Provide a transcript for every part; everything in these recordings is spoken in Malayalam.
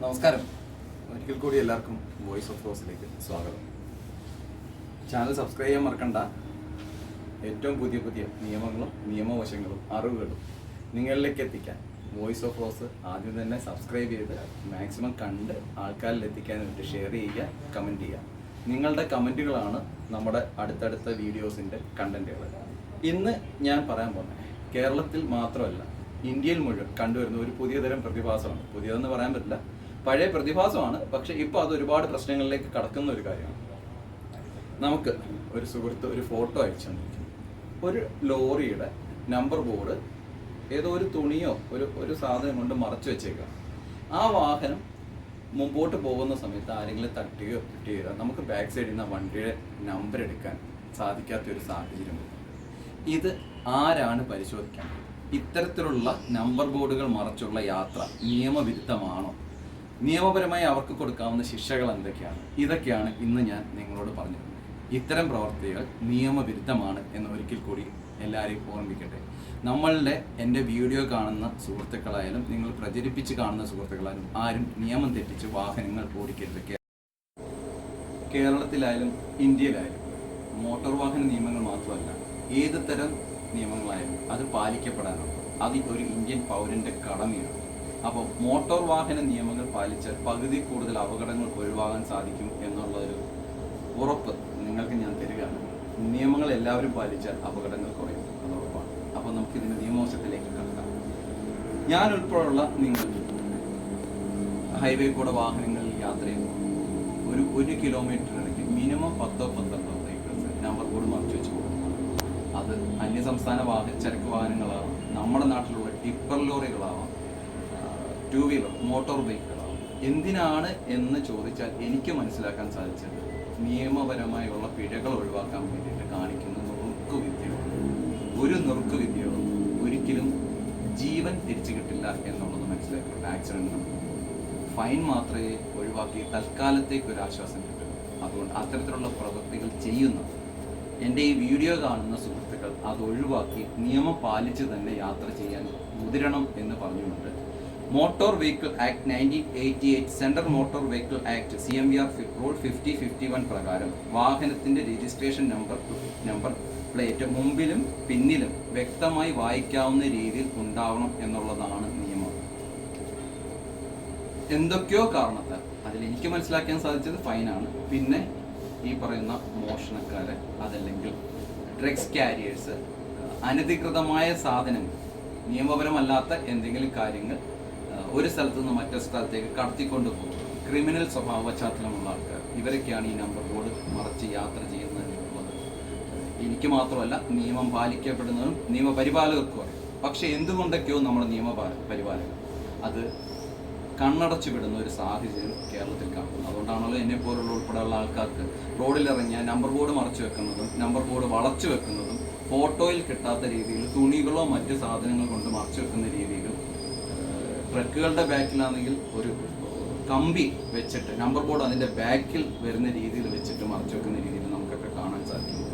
നമസ്കാരം. ഒരിക്കൽ കൂടി എല്ലാവർക്കും വോയിസ് ഓഫ് റോസിലേക്ക് സ്വാഗതം. ചാനൽ സബ്സ്ക്രൈബ് ചെയ്യാൻ മറക്കണ്ട. ഏറ്റവും പുതിയ പുതിയ നിയമങ്ങളും നിയമവശങ്ങളും അറിവുകളും നിങ്ങളിലേക്ക് എത്തിക്കാൻ വോയിസ് ഓഫ് റോസ് ആദ്യം തന്നെ സബ്സ്ക്രൈബ് ചെയ്ത് മാക്സിമം കണ്ട് ആൾക്കാരിൽ എത്തിക്കാൻ വേണ്ടി ഷെയർ ചെയ്യുക കമന്റ് ചെയ്യുക. നിങ്ങളുടെ കമന്റുകളാണ് നമ്മുടെ അടുത്തടുത്ത വീഡിയോസിന്റെ കണ്ടന്റുകൾ ഇന്ന് ഞാൻ പറയാൻ പോകുന്നത് കേരളത്തിൽ മാത്രമല്ല ഇന്ത്യയിൽ മുഴുവൻ കണ്ടുവരുന്ന ഒരു പുതിയ തരം പ്രതിഭാസമാണ്. പുതിയതെന്ന് പറയാൻ പറ്റില്ല പഴയ പ്രതിഭാസമാണ്. പക്ഷെ ഇപ്പോൾ അത് ഒരുപാട് പ്രശ്നങ്ങളിലേക്ക് കടക്കുന്ന ഒരു കാര്യമാണ്. നമുക്ക് ഒരു സുഹൃത്ത് ഒരു ഫോട്ടോ അയച്ചു തന്നിരിക്കുന്നു. ഒരു ലോറിയുടെ നമ്പർ ബോർഡ് ഏതോ ഒരു തുണിയോ ഒരു ഒരു സാധനം കൊണ്ട് മറച്ചു വെച്ചേക്കാം ആ വാഹനം മുമ്പോട്ട് പോകുന്ന സമയത്ത് ആരെങ്കിലും തട്ടുകയോ കിട്ടുകയോ നമുക്ക് ബാക്ക് സൈഡിൽ നിന്ന് വണ്ടിയുടെ നമ്പർ എടുക്കാൻ സാധിക്കാത്ത ഒരു സാഹചര്യം ഇത് ആരാണ് പരിശോധിക്കാൻ ഇത്തരത്തിലുള്ള നമ്പർ ബോർഡുകൾ മറച്ചുള്ള യാത്ര നിയമവിരുദ്ധമാണോ? നിയമപരമായി അവർക്ക് കൊടുക്കാവുന്ന ശിക്ഷകൾ എന്തൊക്കെയാണ്? ഇതൊക്കെയാണ് ഇന്ന് ഞാൻ നിങ്ങളോട് പറഞ്ഞത് ഇത്തരം പ്രവർത്തികൾ നിയമവിരുദ്ധമാണ് എന്ന് ഒരിക്കൽ കൂടി എല്ലാവരെയും ഓർമ്മിക്കട്ടെ. നമ്മളുടെ എന്റെ വീഡിയോ കാണുന്ന സുഹൃത്തുക്കളായാലും നിങ്ങൾ പ്രചരിപ്പിച്ച് കാണുന്ന സുഹൃത്തുക്കളായാലും ആരും നിയമം തെറ്റിച്ച് വാഹനങ്ങൾ ഓടിക്കരുത്. കേരളത്തിലായാലും ഇന്ത്യയിലായാലും മോട്ടോർ വാഹന നിയമങ്ങൾ മാത്രമല്ല ഏത് തരം നിയമങ്ങളായാലും അത് പാലിക്കപ്പെടാനാണ് അത് ഒരു ഇന്ത്യൻ പൗരന്റെ കടമയാണ് അപ്പോൾ മോട്ടോർ വാഹന നിയമങ്ങൾ പാലിച്ചാൽ പകുതി കൂടുതൽ അപകടങ്ങൾ ഒഴിവാകാൻ സാധിക്കും എന്നുള്ളൊരു ഉറപ്പ് നിങ്ങൾക്ക് ഞാൻ തരികയാണ്. നിയമങ്ങൾ എല്ലാവരും പാലിച്ചാൽ അപകടങ്ങൾ കുറയും അത് ഉറപ്പാണ്. അപ്പോൾ നമുക്ക് ഇതിന്റെ നിയമവശത്തിലേക്ക് കടക്കാം. ഞാൻ ഉൾപ്പെടെയുള്ള നിങ്ങൾ ഹൈവേ കൂടെ വാഹനങ്ങളിൽ യാത്ര ചെയ്യുമ്പോൾ ഒരു ഒരു കിലോമീറ്ററിനിടയ്ക്ക് മിനിമം പത്തോ പന്ത്രണ്ടോ വെഹിക്കിൾസ് നമ്പർ ബോർഡ് മറച്ചു വെച്ച് അത് അന്യസംസ്ഥാന വാഹന ചരക്ക് വാഹനങ്ങളാവാം നമ്മുടെ നാട്ടിലുള്ള ടിപ്പർ ലോറികളാവാം ടൂ വീലർ മോട്ടോർ ബൈക്കുകളാണ് എന്തിനാണ് എന്ന് ചോദിച്ചാൽ എനിക്ക് മനസ്സിലാക്കാൻ സാധിച്ചത് നിയമപരമായുള്ള പിഴകൾ ഒഴിവാക്കാൻ വേണ്ടിയിട്ട് കാണിക്കുന്ന നുറുക്കുവിദ്യകൾ. ഒരു നുറുക്കുവിദ്യകളും ഒരിക്കലും ജീവൻ തിരിച്ചു കിട്ടില്ല എന്നുള്ളത് മനസ്സിലാക്കിയിട്ടുണ്ട് ആക്സിഡന്റ് ഫൈൻ മാത്രമേ ഒഴിവാക്കി തൽക്കാലത്തേക്ക് ഒരു ആശ്വാസം കിട്ടും. അതുകൊണ്ട് അത്തരത്തിലുള്ള പ്രവൃത്തികൾ ചെയ്യുന്ന എന്റെ ഈ വീഡിയോ കാണുന്ന സുഹൃത്തുക്കൾ അത് ഒഴിവാക്കി നിയമം പാലിച്ച് തന്നെ യാത്ര ചെയ്യാൻ മുതിരണം എന്ന് പറഞ്ഞുകൊണ്ട് motor vehicle act nineteen eighty eight central motor vehicle act C M V R rule fifty fifty one പ്രകാരം വാഹനത്തിന്റെ രജിസ്ട്രേഷൻ നമ്പർ നമ്പർ പ്ലേറ്റ് മുമ്പിലും പിന്നിലും വ്യക്തമായി വായിക്കാവുന്ന രീതിയിൽ ഉണ്ടാവണം എന്നുള്ളതാണ് നിയമം. എന്തൊക്കെയോ കാരണത്താൽ അതിൽ എനിക്ക് മനസ്സിലാക്കാൻ സാധിച്ചത് ഫൈനാണ് പിന്നെ ഈ പറയുന്ന മോഷണക്കാർ അതല്ലെങ്കിൽ ഡ്രഗ്സ് കാരിയേഴ്സ് അനധികൃതമായ സാധനങ്ങൾ നിയമപരമല്ലാത്ത എന്തെങ്കിലും കാര്യങ്ങൾ ഒരു സ്ഥലത്ത് നിന്ന് മറ്റൊരു സ്ഥലത്തേക്ക് കടത്തിക്കൊണ്ട് പോകും. ക്രിമിനൽ സ്വഭാവ പശ്ചാത്തലമുള്ള ആൾക്കാർ. ഇവരൊക്കെയാണ് ഈ നമ്പർ ബോർഡ് മറച്ച് യാത്ര ചെയ്യുന്നതിനുള്ളത് എനിക്ക് മാത്രമല്ല നിയമം പാലിക്കപ്പെടുന്നതും നിയമപരിപാലകർക്കും അറിയാം. പക്ഷെ എന്തുകൊണ്ടൊക്കെയോ നമ്മുടെ നിയമ പരിപാലകർ അത് കണ്ണടച്ചു വിടുന്ന ഒരു സാഹചര്യം കേരളത്തിൽ കാണുന്നു. അതുകൊണ്ടാണല്ലോ എന്നെ പോലുള്ള ഉൾപ്പെടെയുള്ള ആൾക്കാർക്ക് റോഡിലിറങ്ങിയ നമ്പർ ബോർഡ് മറച്ചു വെക്കുന്നതും നമ്പർ ബോർഡ് വളച്ചു വെക്കുന്നതും ഫോട്ടോയിൽ കിട്ടാത്ത രീതിയിൽ തുണികളോ മറ്റ് സാധനങ്ങൾ കൊണ്ട് മറച്ചു വെക്കുന്ന രീതിയിലും ട്രക്കുകളുടെ ബാക്കിലാണെങ്കിൽ ഒരു കമ്പി വെച്ചിട്ട് നമ്പർ ബോർഡ് അതിന്റെ ബാക്കിൽ വരുന്ന രീതിയിൽ വെച്ചിട്ട് മറച്ചു വെക്കുന്ന രീതിയിൽ നമുക്കൊക്കെ കാണാൻ സാധിക്കും.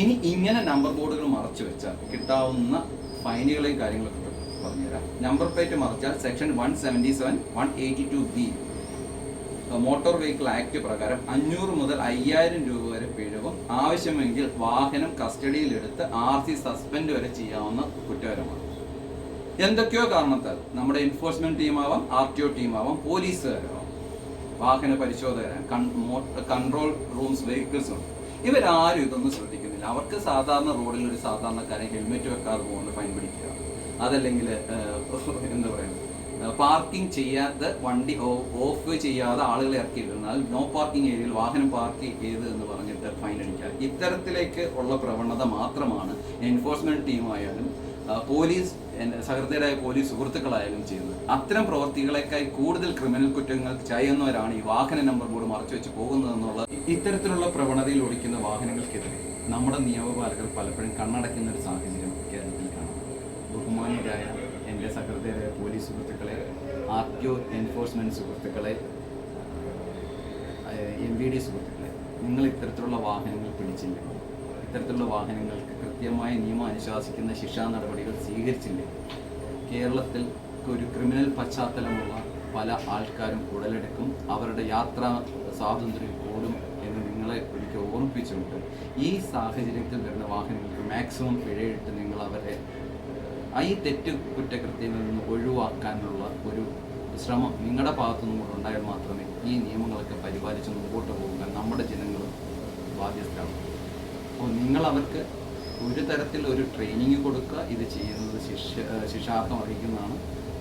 ഇനി ഇങ്ങനെ നമ്പർ ബോർഡുകൾ മറച്ചു വെച്ചാൽ കിട്ടാവുന്ന ഫൈനുകളെയും കാര്യങ്ങളൊക്കെ പറഞ്ഞുതരാം. Number plate മറിച്ചാൽ section one seventy seven one eighty two B motor vehicle act പ്രകാരം അഞ്ഞൂറ് മുതൽ അയ്യായിരം രൂപ വരെ പിഴവും ആവശ്യമെങ്കിൽ വാഹനം കസ്റ്റഡിയിലെടുത്ത് ആർ സി സസ്പെൻഡ് വരെ ചെയ്യാവുന്ന കുറ്റകരമാണ്. എന്തൊക്കെയോ കാരണത്താൽ നമ്മുടെ എൻഫോഴ്സ്മെന്റ് ടീമാവാം ആർ ടി ഒ ടീമാവാം പോലീസുകാരാവാം വാഹന പരിശോധകരാണ് കൺട്രോൾ റൂംസ് വെഹിക്കിൾസ് ഉണ്ട് ഇവരാരും ഇതൊന്നും ശ്രദ്ധിക്കുന്നില്ല. അവർക്ക് സാധാരണ റോഡിൽ ഒരു സാധാരണക്കാരൻ ഹെൽമെറ്റ് വെക്കാതെ പോകുന്നത് ഫൈൻ പിടിക്കുക. അതല്ലെങ്കിൽ എന്താ പറയുക പാർക്കിംഗ് ചെയ്യാതെ വണ്ടി ഓഫ് ചെയ്യാതെ ആളുകളെ ഇറക്കി ഇറക്കിയിരുന്നാൽ നോ പാർക്കിംഗ് ഏരിയയിൽ വാഹനം പാർക്ക് ചെയ്ത് എന്ന് പറഞ്ഞിട്ട് ഫൈൻ അടിക്കുക ഇത്തരത്തിലേക്ക് ഉള്ള പ്രവണത മാത്രമാണ് എൻഫോഴ്സ്മെന്റ് ടീമായാലും പോലീസ് സഹൃദയരായ പോലീസ് സുഹൃത്തുക്കളായാലും ചെയ്യുന്നത്. അത്തരം പ്രവർത്തികളെക്കായി കൂടുതൽ ക്രിമിനൽ കുറ്റങ്ങൾ ചെയ്യുന്നവരാണ് ഈ വാഹന നമ്പർ ബോർഡ് മറച്ചു വെച്ച് പോകുന്നതെന്നുള്ള ഇത്തരത്തിലുള്ള പ്രവണതയിൽ ഓടിക്കുന്ന വാഹനങ്ങൾക്കെതിരെ നമ്മുടെ നിയമപാലകർ പലപ്പോഴും കണ്ണടയ്ക്കുന്ന ഒരു സാഹചര്യം കേരളത്തിൽ കാണാം. ബഹുമാനിയരായ എന്റെ സഹൃദയരായ പോലീസ് സുഹൃത്തുക്കളെ ആർ ടി ഒ എൻഫോഴ്സ്മെന്റ് സുഹൃത്തുക്കളെ എം വി ഡി സുഹൃത്തുക്കളെ നിങ്ങൾ ഇത്തരത്തിലുള്ള വാഹനങ്ങൾ പിടിച്ചില്ല? ഇത്തരത്തിലുള്ള വാഹനങ്ങൾക്ക് കൃത്യമായ നിയമം അനുശാസിക്കുന്ന ശിക്ഷാ നടപടികൾ സ്വീകരിച്ചില്ലേ? കേരളത്തിൽ ഒരു ക്രിമിനൽ പശ്ചാത്തലമുള്ള പല ആൾക്കാരും ഉടലെടുക്കും അവരുടെ യാത്രാ സ്വാതന്ത്ര്യം കൂടും എന്ന് നിങ്ങളെ ഒരിക്കൽ ഓർമ്മിപ്പിച്ചുകൊണ്ട് ഈ സാഹചര്യത്തിൽ വരുന്ന വാഹനങ്ങൾക്ക് മാക്സിമം പിഴയിട്ട് നിങ്ങൾ അവരെ ഈ തെറ്റ് കുറ്റകൃത്യങ്ങളിൽ നിന്ന് ഒഴിവാക്കാനുള്ള ഒരു ശ്രമം നിങ്ങളുടെ ഭാഗത്തുനിന്നും കൂടെ ഉണ്ടായാൽ മാത്രമേ ഈ നിയമങ്ങളൊക്കെ പരിപാലിച്ച് മുമ്പോട്ട് പോകാൻ നമ്മുടെ ജനങ്ങൾ ബാധ്യസ്ഥരാണ് അപ്പോൾ നിങ്ങൾ അവർക്ക് ഒരു തരത്തിൽ ഒരു ട്രെയിനിങ് കൊടുക്കുക. ഇത് ചെയ്യുന്നത് ശിക്ഷ ശിക്ഷാർത്ഥം അറിയിക്കുന്നതാണ്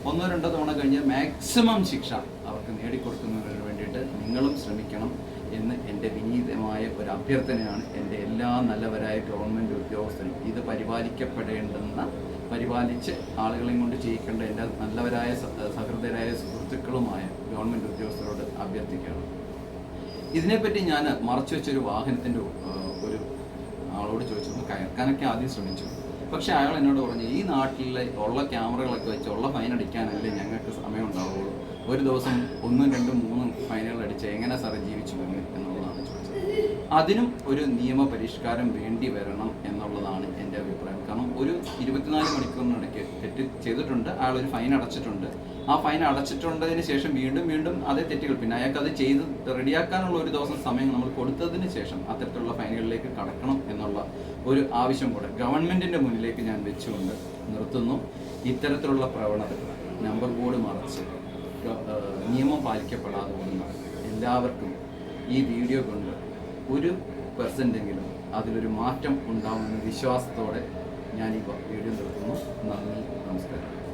ഒന്നോ രണ്ടോ തവണ കഴിഞ്ഞാൽ മാക്സിമം ശിക്ഷ അവർക്ക് നേടിക്കൊടുക്കുന്നതിന് വേണ്ടിയിട്ട് നിങ്ങളും ശ്രമിക്കണം എന്ന് എന്റെ വിനീതമായ ഒരു അഭ്യർത്ഥനയാണ് എന്റെ എല്ലാ നല്ലവരായ ഗവൺമെന്റ് ഉദ്യോഗസ്ഥരും ഇത് പരിപാലിക്കപ്പെടേണ്ടുന്ന പരിപാലിച്ച് ആളുകളെയും കൊണ്ട് ചെയ്യിക്കേണ്ട എന്റെ നല്ലവരായ സഹൃദയരായ സുഹൃത്തുക്കളുമായ ഗവൺമെന്റ് ഉദ്യോഗസ്ഥരോട് അഭ്യർത്ഥിക്കുകയാണ്. ഇതിനെപ്പറ്റി ഞാൻ മറച്ചു വെച്ചൊരു വാഹനത്തിന്റെ ഒരു ആളോട് ചോദിച്ചു കയറാനൊക്കെ ആദ്യം ശ്രമിച്ചു. പക്ഷെ അയാൾ എന്നോട് പറഞ്ഞു ഈ നാട്ടിലെ ഉള്ള ക്യാമറകളൊക്കെ വെച്ച് ഉള്ള ഫൈൻ അടിക്കാനല്ലേ ഞങ്ങൾക്ക് സമയം ഉണ്ടാവുള്ളൂ ഒരു ദിവസം ഒന്നും രണ്ടും മൂന്നും ഫൈനുകൾ അടിച്ച് എങ്ങനെ സാറേ ജീവിച്ചു എന്നുള്ളതാണ്. അതിനും ഒരു നിയമ പരിഷ്കാരം വേണ്ടി വരണം എന്നുള്ളതാണ് എന്റെ അഭിപ്രായം. കാരണം ഒരു ഇരുപത്തിനാല് മണിക്കൂറിനിടയ്ക്ക് തെറ്റ് ചെയ്തിട്ടുണ്ട് അയാൾ ഒരു ഫൈൻ അടച്ചിട്ടുണ്ട്. ആ ഫൈൻ അടച്ചിട്ടുണ്ടതിന് ശേഷം വീണ്ടും വീണ്ടും അതേ തെറ്റുകൾ പിന്നെ അയാൾക്ക് അത് ചെയ്ത് റെഡിയാക്കാനുള്ള ഒരു ദിവസം സമയം നമ്മൾ കൊടുത്തതിന് ശേഷം അത്തരത്തിലുള്ള ഫൈനുകളിലേക്ക് കടക്കണം എന്നുള്ള ഒരു ആവശ്യം കൂടെ ഗവൺമെന്റിന്റെ മുന്നിലേക്ക് ഞാൻ വെച്ചുകൊണ്ട് നിർത്തുന്നു. ഇത്തരത്തിലുള്ള പ്രവണതകൾ നമ്പർ ബോർഡ് മറച്ച് നിയമം പാലിക്കപ്പെടാതെ എല്ലാവർക്കും ഈ വീഡിയോ കൊണ്ട് ഒരു പെർസെന്റെങ്കിലും അതിലൊരു മാറ്റം ഉണ്ടാവുമെന്ന വിശ്വാസത്തോടെ ഞാൻ ഈ വീഡിയോ നിർത്തുന്നു. നന്ദി നമസ്കാരം.